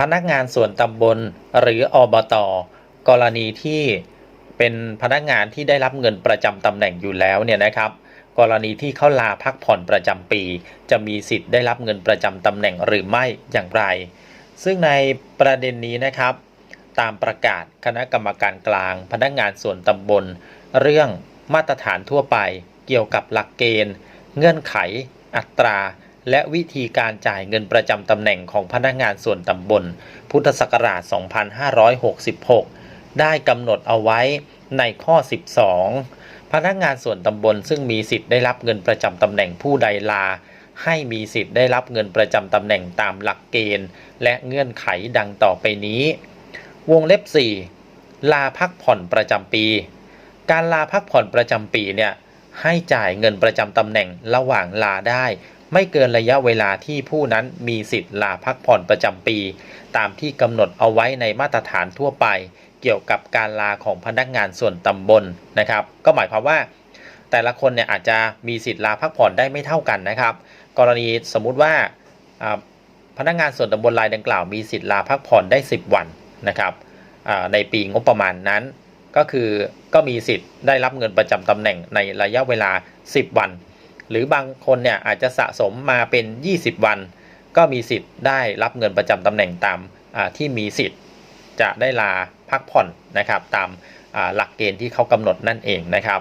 พนักงานส่วนตำบลหรืออบตกรณีที่เป็นพนักงานที่ได้รับเงินประจำตำแหน่งอยู่แล้วเนี่ยนะครับ กรณีที่เขาลาพักผ่อนประจำปี จะมีสิทธิ์ได้รับเงินประจำตำแหน่งหรือไม่อย่างไร ซึ่งในประเด็นนี้นะครับ ตามประกาศคณะกรรมการกลาง พนักงานส่วนตำบล เรื่องมาตรฐานทั่วไป เกี่ยวกับหลักเกณฑ์ เงื่อนไข อัตรา และวิธีการจ่ายเงินประจำตำแหน่งของพนักงานส่วนตำบล พุทธศักราช 2566 ได้กำหนดเอาไว้ในข้อ 12 พนักงานส่วนตำบลซึ่งมีสิทธิ์ได้รับเงินประจำตำแหน่งผู้ใดลา ให้มีสิทธิ์ได้รับเงินประจำตำแหน่งตามหลักเกณฑ์ และเงื่อนไขดังต่อไปนี้ วงเล็บ 4 ลาพักผ่อนประจำปี การลาพักผ่อนประจำปีเนี่ยให้จ่ายเงินประจำตำแหน่งระหว่างลาได้ ไม่เกินระยะเวลาที่ผู้นั้นมีสิทธิ์ลาพักผ่อนประจำปี ตามที่กำหนดเอาไว้ในมาตรฐานทั่วไป เกี่ยวกับการลาของพนักงานส่วนตำบลนะครับ ก็หมายความว่า แต่ละคนเนี่ยอาจจะมีสิทธิ์ลาพักผ่อนได้ไม่เท่ากันนะครับ กรณีสมมุติว่าพนักงานส่วนตำบลรายดังกล่าวมีสิทธิ์ลาพักผ่อนได้ 10 วันนะครับในปีงบประมาณนั้น ก็คือก็มีสิทธิ์ได้รับเงินประจำตำแหน่งในระยะเวลา 10 วัน หรือบางคนเนี่ยอาจจะสะสมมาเป็น 20 วัน ก็มีสิทธิ์ได้รับเงินประจำตำแหน่งตามที่มีสิทธิ์จะได้ลาพักผ่อนนะครับ ตามหลักเกณฑ์ที่เขากำหนดนั่นเองนะครับ